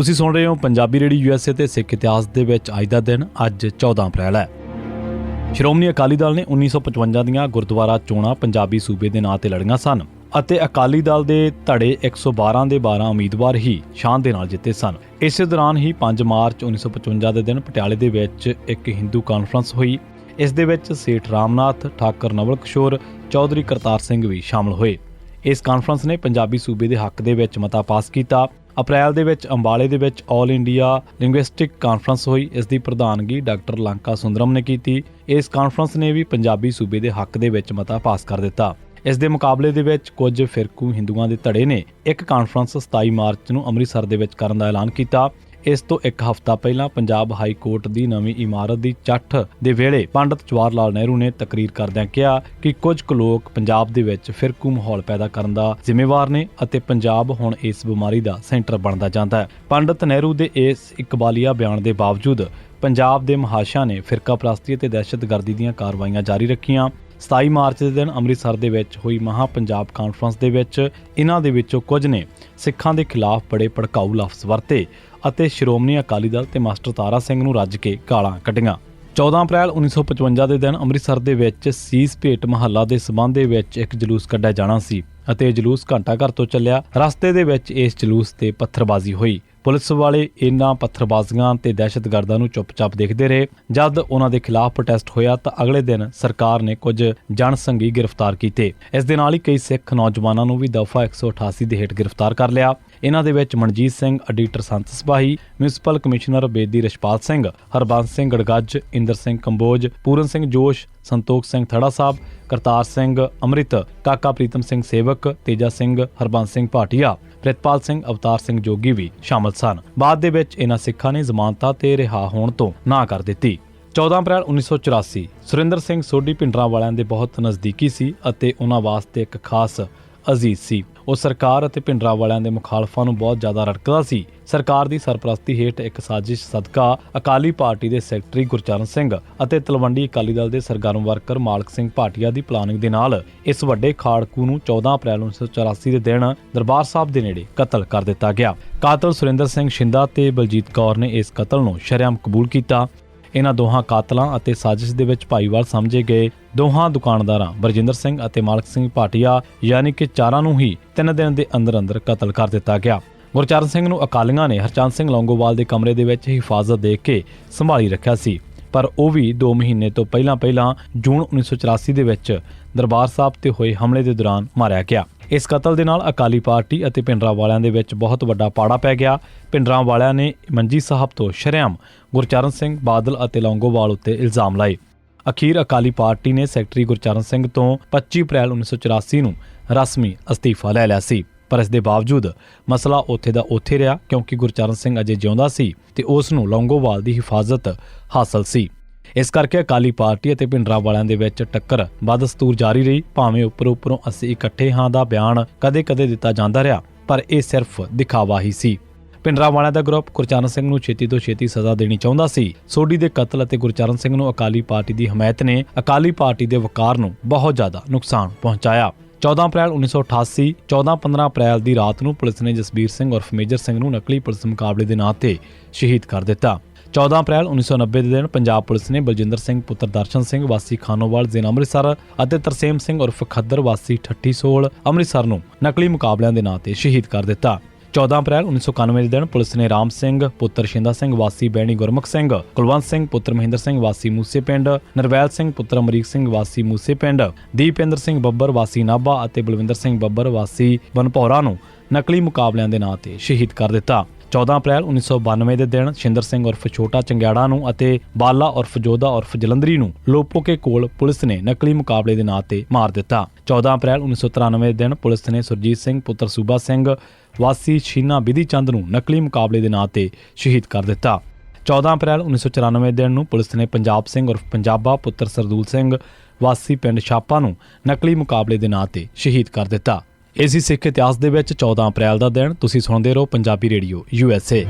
ਤੁਸੀਂ ਸੁਣ ਰਹੇ ਹੋ ਪੰਜਾਬੀ ਰੇਡੀਓ ਯੂਐਸਏ ਤੇ ਸਿੱਖ ਇਤਿਹਾਸ ਦੇ ਵਿੱਚ ਅੱਜ ਦਾ ਦਿਨ, ਅੱਜ 14 ਅਪ੍ਰੈਲ ਹੈ। ਸ਼੍ਰੋਮਣੀ ਅਕਾਲੀ ਦਲ ਨੇ 1955 ਦੀਆਂ ਗੁਰਦੁਆਰਾ ਚੋਣਾਂ ਪੰਜਾਬੀ ਸੂਬੇ ਦੇ ਨਾਂ ਤੇ ਲੜੀਆਂ ਸਨ ਅਤੇ ਅਕਾਲੀ ਦਲ ਦੇ ਧੜੇ 112 ਦੇ 12 ਉਮੀਦਵਾਰ ਹੀ ਸ਼ਾਨ ਦੇ ਨਾਲ ਜਿੱਤੇ ਸਨ। ਇਸੇ ਦੌਰਾਨ ਹੀ 5 ਮਾਰਚ 1955 ਦੇ ਦਿਨ ਪਟਿਆਲੇ ਦੇ ਵਿੱਚ ਇੱਕ ਹਿੰਦੂ ਕਾਨਫਰੰਸ ਹੋਈ। ਇਸ ਦੇ ਵਿੱਚ ਸੇਠ ਰਾਮਨਾਥ, ਠਾਕਰ ਨਵਲ ਕਿਸ਼ੋਰ ਚੌਧਰੀ ਕਰਤਾਰ ਸਿੰਘ ਵੀ ਸ਼ਾਮਲ ਹੋਏ। ਇਸ ਕਾਨਫਰੰਸ ਨੇ ਪੰਜਾਬੀ ਸੂਬੇ ਦੇ ਹੱਕ ਦੇ ਵਿੱਚ ਮਤਾ ਪਾਸ ਕੀਤਾ ਅਪ੍ਰੈਲ ਦੇ ਵਿੱਚ ਅੰਬਾਲੇ ਦੇ ਵਿੱਚ 올 ਇੰਡੀਆ ਲਿੰਗੁਇਸਟਿਕ ਕਾਨਫਰੰਸ ਹੋਈ, ਇਸ ਦੀ ਪ੍ਰਧਾਨਗੀ ਡਾਕਟਰ ਲੰਕਾ ਸੁੰਦਰਮ ਨੇ ਕੀਤੀ। ਇਸ ਕਾਨਫਰੰਸ ਨੇ ਵੀ ਪੰਜਾਬੀ ਸੂਬੇ ਦੇ ਹੱਕ ਦੇ ਵਿੱਚ ਮਤਾ ਪਾਸ ਕਰ ਦਿੱਤਾ। ਇਸ ਦੇ ਮੁਕਾਬਲੇ ਦੇ ਵਿੱਚ ਕੁਝ ਫਿਰਕੂ ਹਿੰਦੂਆਂ ਦੇ ਧੜੇ ਨੇ ਇੱਕ ਕਾਨਫਰੰਸ 27 ਮਾਰਚ ਨੂੰ ਅੰਮ੍ਰਿਤਸਰ ਦੇ ਵਿੱਚ ਕਰਨ ਦਾ ਐਲਾਨ ਕੀਤਾ। ਇਸ ਤੋਂ ਇੱਕ ਹਫ਼ਤਾ ਪਹਿਲਾਂ ਪੰਜਾਬ ਹਾਈ ਕੋਰਟ ਦੀ ਨਵੀਂ ਇਮਾਰਤ ਦੀ ਚੱਠ ਦੇ ਵੇਲੇ ਪੰਡਤ ਜਵਾਹਰ ਲਾਲ ਨਹਿਰੂ ਨੇ ਤਕਰੀਰ ਕਰਦਿਆਂ ਕਿਹਾ ਕਿ ਕੁਝ ਕੁ ਲੋਕ ਪੰਜਾਬ ਦੇ ਵਿੱਚ ਫਿਰਕੂ ਮਾਹੌਲ ਪੈਦਾ ਕਰਨ ਦਾ ਜ਼ਿੰਮੇਵਾਰ ਨੇ ਅਤੇ ਪੰਜਾਬ ਹੁਣ ਇਸ ਬਿਮਾਰੀ ਦਾ ਸੈਂਟਰ ਬਣਦਾ ਜਾਂਦਾ ਹੈ। ਪੰਡਤ ਨਹਿਰੂ ਦੇ ਇਸ ਇਕਬਾਲੀਆ ਬਿਆਨ ਦੇ ਬਾਵਜੂਦ ਪੰਜਾਬ ਦੇ ਮਹਾਸ਼ਾ ਨੇ ਫਿਰਕਾ ਪ੍ਰਸਤੀ ਅਤੇ ਦਹਿਸ਼ਤਗਰਦੀ ਦੀਆਂ ਕਾਰਵਾਈਆਂ ਜਾਰੀ ਰੱਖੀਆਂ। 27 ਮਾਰਚ ਦੇ ਦਿਨ ਅੰਮ੍ਰਿਤਸਰ ਦੇ ਵਿੱਚ ਹੋਈ ਮਹਾ ਪੰਜਾਬ ਕਾਨਫਰੰਸ ਦੇ ਵਿੱਚ ਇਹਨਾਂ ਦੇ ਵਿੱਚੋਂ ਕੁਝ ਨੇ ਸਿੱਖਾਂ ਦੇ ਖਿਲਾਫ ਬੜੇ ਭੜਕਾਊ ਲਫ਼ਜ਼ ਵਰਤੇ। ਅਤੇ ਸ਼੍ਰੋਮਣੀ ਅਕਾਲੀ ਦਲ ਤੇ ਮਾਸਟਰ ਤਾਰਾ ਸਿੰਘ ਨੂੰ ਰੱਜ ਕੇ ਗਾਲਾਂ ਕੱਢੀਆਂ। 14 ਅਪ੍ਰੈਲ 1955 ਦੇ ਦਿਨ ਅੰਮ੍ਰਿਤਸਰ ਦੇ ਵਿੱਚ ਸੀਸ ਭੇਟ ਮਹੱਲਾ ਦੇ ਸਬੰਧ ਦੇ ਵਿੱਚ ਇੱਕ ਜਲੂਸ ਕੱਢਿਆ ਜਾਣਾ ਸੀ ਅਤੇ ਇਹ ਜਲੂਸ ਘੰਟਾ ਘਰ ਤੋਂ ਚੱਲਿਆ। ਰਸਤੇ ਦੇ ਵਿੱਚ ਇਸ ਜਲੂਸ ਤੇ ਪੱਥਰਬਾਜ਼ੀ ਹੋਈ। ਪੁਲਿਸ ਵਾਲੇ ਇਨ੍ਹਾਂ ਪੱਥਰਬਾਜ਼ੀਆਂ ਤੇ ਦਹਿਸ਼ਤਗਰਦਾਂ ਨੂੰ ਚੁੱਪਚਾਪ ਦੇਖਦੇ ਰਹੇ। ਜਦ ਉਹਨਾਂ ਦੇ ਖਿਲਾਫ ਪ੍ਰੋਟੈਸਟ ਹੋਇਆ ਤਾਂ ਅਗਲੇ ਦਿਨ ਸਰਕਾਰ ਨੇ ਕੁਝ ਜਨਸੰਘੀ ਗ੍ਰਿਫਤਾਰ ਕੀਤੇ। ਇਸ ਦੇ ਨਾਲ ਹੀ ਕਈ ਸਿੱਖ ਨੌਜਵਾਨਾਂ ਨੂੰ ਵੀ ਦਫਾ 188 ਦੇ ਹੇਠ ਗ੍ਰਿਫਤਾਰ ਕਰ ਲਿਆ। ਇਹਨਾਂ ਦੇ ਵਿੱਚ Manjeet Singh editor Sant Sipahi municipal commissioner Bedi Rachhpal Singh, Harbans Singh Gargajj, Inder Singh Kamboj, Puran Singh Josh, Santokh Singh Thara Sahib, Kartar Singh Amrit, Kaka Pritam Singh ਸੇਵਕ, ਤੇਜਾ ਸਿੰਘ ਹਰਬੰਸ ਸਿੰਘ ਭਾਟੀਆ, ਪ੍ਰਿਤਪਾਲ ਸਿੰਘ ਅਵਤਾਰ ਸਿੰਘ ਜੋਗੀ ਵੀ ਸ਼ਾਮਲ ਸਨ। ਬਾਅਦ ਦੇ ਵਿੱਚ ਇਹਨਾਂ ਸਿੱਖਾਂ ਨੇ ਜ਼ਮਾਨਤਾਂ ਤੇ ਰਿਹਾ ਹੋਣ ਤੋਂ ਨਾ ਕਰ ਦਿੱਤੀ। 14 ਅਪ੍ਰੈਲ 1984 ਸੁਰਿੰਦਰ ਸਿੰਘ ਸੋਢੀ ਪਿੰਡਰਾਂ ਵਾਲਿਆਂ ਦੇ ਬਹੁਤ ਨਜ਼ਦੀਕੀ ਸੀ ਅਤੇ ਉਹਨਾਂ ਵਾਸਤੇ ਇੱਕ ਖਾਸ ਅਜ਼ੀਜ਼ ਸੀ। ਉਹ ਸਰਕਾਰ ਅਤੇ ਪਿੰਡਰਾਂ ਵਾਲਿਆਂ ਦੇ ਮੁਖਾਲਫਾਂ ਨੂੰ ਬਹੁਤ ਜ਼ਿਆਦਾ ਰੜਕਦਾ ਸੀ। ਸਰਕਾਰ ਦੀ ਸਰਪ੍ਰਸਤੀ ਹੇਠ ਇੱਕ ਸਾਜ਼ਿਸ਼ ਸਦਕਾ ਅਕਾਲੀ ਪਾਰਟੀ ਦੇ ਸੈਕਟਰੀ ਗੁਰਚਰਨ ਸਿੰਘ ਅਤੇ ਤਲਵੰਡੀ ਅਕਾਲੀ ਦਲ ਦੇ ਸਰਗਰਮ ਵਰਕਰ ਮਾਲਕ ਸਿੰਘ ਭਾਟੀਆ ਦੀ ਪਲਾਨਿੰਗ ਦੇ ਨਾਲ ਇਸ ਵੱਡੇ ਖਾੜਕੂ ਨੂੰ 14 ਅਪ੍ਰੈਲ 1984 ਦੇ ਦਿਨ ਦਰਬਾਰ ਸਾਹਿਬ ਦੇ ਨੇੜੇ ਕਤਲ ਕਰ ਦਿੱਤਾ ਗਿਆ। ਕਾਤਲ ਸੁਰਿੰਦਰ ਸਿੰਘ ਸ਼ਿੰਦਾ ਤੇ ਬਲਜੀਤ ਕੌਰ ਨੇ ਇਸ ਕਤਲ ਨੂੰ ਸ਼ਰੇਆਮ ਕਬੂਲ ਕੀਤਾ। ਇਹਨਾਂ ਦੋਹਾਂ ਕਾਤਲਾਂ ਅਤੇ ਸਾਜ਼ਿਸ਼ ਦੇ ਵਿੱਚ ਭਾਈਵਾਲ ਸਮਝੇ ਗਏ ਦੋਹਾਂ ਦੁਕਾਨਦਾਰਾਂ ਬਰਜਿੰਦਰ ਸਿੰਘ ਅਤੇ ਮਾਲਕ ਸਿੰਘ ਭਾਟੀਆ, ਯਾਨੀ ਕਿ ਚਾਰਾਂ ਨੂੰ ਹੀ ਤਿੰਨ ਦਿਨ ਦੇ ਅੰਦਰ ਅੰਦਰ ਕਤਲ ਕਰ ਦਿੱਤਾ ਗਿਆ। ਗੁਰਚਰਨ ਸਿੰਘ ਨੂੰ ਅਕਾਲੀਆਂ ਨੇ ਹਰਚੰਦ ਸਿੰਘ ਲੌਂਗੋਵਾਲ ਦੇ ਕਮਰੇ ਦੇ ਵਿੱਚ ਹਿਫਾਜ਼ਤ ਦੇ ਕੇ ਸੰਭਾਲੀ ਰੱਖਿਆ ਸੀ। ਪਰ ਉਹ ਵੀ 2 ਮਹੀਨੇ ਤੋਂ ਪਹਿਲਾਂ ਪਹਿਲਾਂ ਜੂਨ 1984 ਦੇ ਵਿੱਚ ਦਰਬਾਰ ਸਾਹਿਬ ਤੇ ਹੋਏ ਹਮਲੇ ਦੇ ਦੌਰਾਨ ਮਾਰਿਆ ਗਿਆ। ਇਸ ਕਤਲ ਦੇ ਨਾਲ ਅਕਾਲੀ ਪਾਰਟੀ ਅਤੇ ਪਿੰਡਰਾਂ ਵਾਲਿਆਂ ਦੇ ਵਿੱਚ ਬਹੁਤ ਵੱਡਾ ਪਾੜਾ ਪੈ ਗਿਆ। ਪਿੰਡਰਾਂ ਵਾਲਿਆਂ ਨੇ ਮੰਜੀ ਸਾਹਿਬ ਤੋਂ ਸ਼ਰੇਆਮ ਗੁਰਚਰਨ ਸਿੰਘ ਬਾਦਲ ਅਤੇ ਲੌਂਗੋਵਾਲ ਉੱਤੇ ਇਲਜ਼ਾਮ ਲਾਏ। ਅਖੀਰ ਅਕਾਲੀ ਪਾਰਟੀ ਨੇ ਸੈਕਟਰੀ ਗੁਰਚਰਨ ਸਿੰਘ ਤੋਂ 25 ਅਪ੍ਰੈਲ 1984 ਨੂੰ ਰਸਮੀ ਅਸਤੀਫਾ ਲੈ ਲਿਆ ਸੀ। ਪਰ ਇਸ ਦੇ ਬਾਵਜੂਦ ਮਸਲਾ ਉੱਥੇ ਦਾ ਉੱਥੇ ਰਿਹਾ ਕਿਉਂਕਿ ਗੁਰਚਰਨ ਸਿੰਘ ਅਜੇ ਜਿਉਂਦਾ ਸੀ ਤੇ ਉਸ ਨੂੰ ਲੌਂਗੋਵਾਲ ਦੀ ਹਿਫਾਜ਼ਤ ਹਾਸਲ ਸੀ। ਇਸ ਕਰਕੇ ਅਕਾਲੀ ਪਾਰਟੀ ਅਤੇ ਭਿੰਡਰਾਂ ਵਾਲਿਆਂ ਦੇ ਵਿੱਚ ਟੱਕਰ ਬਦਸਤੂਰ ਜਾਰੀ ਰਹੀ, ਭਾਵੇਂ ਉੱਪਰੋਂ ਉੱਪਰੋਂ ਅਸੀਂ ਇਕੱਠੇ ਹਾਂ ਦਾ ਬਿਆਨ ਕਦੇ-ਕਦੇ ਦਿੱਤਾ ਜਾਂਦਾ ਰਿਹਾ, ਪਰ ਇਹ ਸਿਰਫ ਦਿਖਾਵਾ ਹੀ ਸੀ। ਭਿੰਡਰਾਂ ਵਾਲਿਆਂ ਦਾ ਗਰੁੱਪ ਗੁਰਚਰਨ ਸਿੰਘ ਨੂੰ ਛੇਤੀ ਤੋਂ ਛੇਤੀ ਸਜ਼ਾ ਦੇਣੀ ਚਾਹੁੰਦਾ ਸੀ। ਸੋਢੀ ਦੇ ਕਤਲ ਅਤੇ ਗੁਰਚਰਨ ਸਿੰਘ ਨੂੰ ਅਕਾਲੀ ਪਾਰਟੀ ਦੀ ਹਮਾਇਤ ਨੇ ਅਕਾਲੀ ਪਾਰਟੀ ਦੇ ਵਕਾਰ ਨੂੰ ਬਹੁਤ ਜ਼ਿਆਦਾ ਨੁਕਸਾਨ ਪਹੁੰਚਾਇਆ। 14 ਅਪ੍ਰੈਲ 1988 14-15 ਅਪ੍ਰੈਲ ਦੀ ਰਾਤ ਨੂੰ ਪੁਲਿਸ ਨੇ ਜਸਬੀਰ ਸਿੰਘ ਉਰਫ ਮੇਜਰ ਸਿੰਘ ਨੂੰ ਨਕਲੀ ਪੁਲਿਸ ਮੁਕਾਬਲੇ ਦੇ ਨਾਂ ਤੇ ਸ਼ਹੀਦ ਕਰ ਦਿੱਤਾ। 14 ਅਪ੍ਰੈਲ 1990 ਦੇ ਦਿਨ ਪੰਜਾਬ ਪੁਲਿਸ ਨੇ ਬਲਜਿੰਦਰ ਸਿੰਘ, ਪੁੱਤਰ ਦਰਸ਼ਨ ਸਿੰਘ, ਵਾਸੀ ਖਾਨੋਵਾਲ, ਜ਼ਿਲ੍ਹਾ ਅੰਮ੍ਰਿਤਸਰ ਅਤੇ ਤਰਸੇਮ ਸਿੰਘ ਉਰਫ ਖੱਦਰ, ਵਾਸੀ ਠੱਠੀ ਸੋਲ ਅੰਮ੍ਰਿਤਸਰ ਨੂੰ ਨਕਲੀ ਮੁਕਾਬਲਿਆਂ ਦੇ ਨਾਂ ਤੇ ਸ਼ਹੀਦ ਕਰ ਦਿੱਤਾ। 14 ਅਪ੍ਰੈਲ 1991 ਦੇ ਦਿਨ ਪੁਲਿਸ ਨੇ ਰਾਮ ਸਿੰਘ, ਪੁੱਤਰ ਸ਼ਿੰਦਾ ਸਿੰਘ, ਵਾਸੀ ਬੈਣੀ ਗੁਰਮੁਖ ਸਿੰਘ, ਕੁਲਵੰਤ ਸਿੰਘ, ਪੁੱਤਰ ਮਹਿੰਦਰ ਸਿੰਘ, ਵਾਸੀ ਮੂਸੇ ਪਿੰਡ, ਨਰਵੈਲ ਸਿੰਘ, ਪੁੱਤਰ ਅਮਰੀਕ ਸਿੰਘ, ਵਾਸੀ ਮੂਸੇ ਪਿੰਡ, ਦੀਪੇਂਦਰ ਸਿੰਘ ਬੱਬਰ, ਵਾਸੀ ਨਾਭਾ ਅਤੇ ਬਲਵਿੰਦਰ ਸਿੰਘ ਬੱਬਰ, ਵਾਸੀ ਬਨਪੌਰਾ ਨੂੰ ਨਕਲੀ ਮੁਕਾਬਲਿਆਂ ਦੇ ਨਾਂ ਤੇ ਸ਼ਹੀਦ ਕਰ ਦਿੱਤਾ। 14 ਅਪ੍ਰੈਲ 1992 ਦੇ ਦਿਨ ਸ਼ਿੰਦਰ ਸਿੰਘ ਉਰਫ ਛੋਟਾ ਚੰਗਿਆੜਾ ਨੂੰ ਅਤੇ ਬਾਲਾ ਉਰਫ ਜੋਧਾ ਉਰਫ ਜਲੰਧਰੀ ਨੂੰ ਲੋਪੋਕੇ ਕੋਲ ਪੁਲਿਸ ਨੇ ਨਕਲੀ ਮੁਕਾਬਲੇ ਦੇ ਨਾਂ ਤੇ ਮਾਰ ਦਿੱਤਾ। 14 ਅਪ੍ਰੈਲ 1993 ਦੇ ਦਿਨ ਪੁਲਿਸ ਨੇ ਸੁਰਜੀਤ ਸਿੰਘ, ਪੁੱਤਰ ਸੂਬਾ ਸਿੰਘ, ਵਾਸੀ ਛੀਨਾ ਵਿਧੀ ਚੰਦ ਨੂੰ ਨਕਲੀ ਮੁਕਾਬਲੇ ਦੇ ਨਾਂ ਤੇ ਸ਼ਹੀਦ ਕਰ ਦਿੱਤਾ। 14 ਅਪ੍ਰੈਲ 1994 ਦਿਨ ਨੂੰ ਪੁਲਿਸ ਨੇ ਪੰਜਾਬ ਸਿੰਘ ਉਰਫ ਪੰਜਾਬਾ, ਪੁੱਤਰ ਸਰਦੂਲ ਸਿੰਘ, ਵਾਸੀ ਪਿੰਡ ਛਾਪਾ ਨੂੰ ਨਕਲੀ ਮੁਕਾਬਲੇ ਦੇ ਨਾਂ ਤੇ ਸ਼ਹੀਦ ਕਰ ਦਿੱਤਾ। ਇਸੇ ਸਿੱਖ ਇਤਿਹਾਸ ਦੇ ਵਿੱਚ 14 ਅਪ੍ਰੈਲ ਦਾ ਦਿਨ ਤੁਸੀਂ ਸੁਣਦੇ ਰਹੋ Punjabi radio U S A.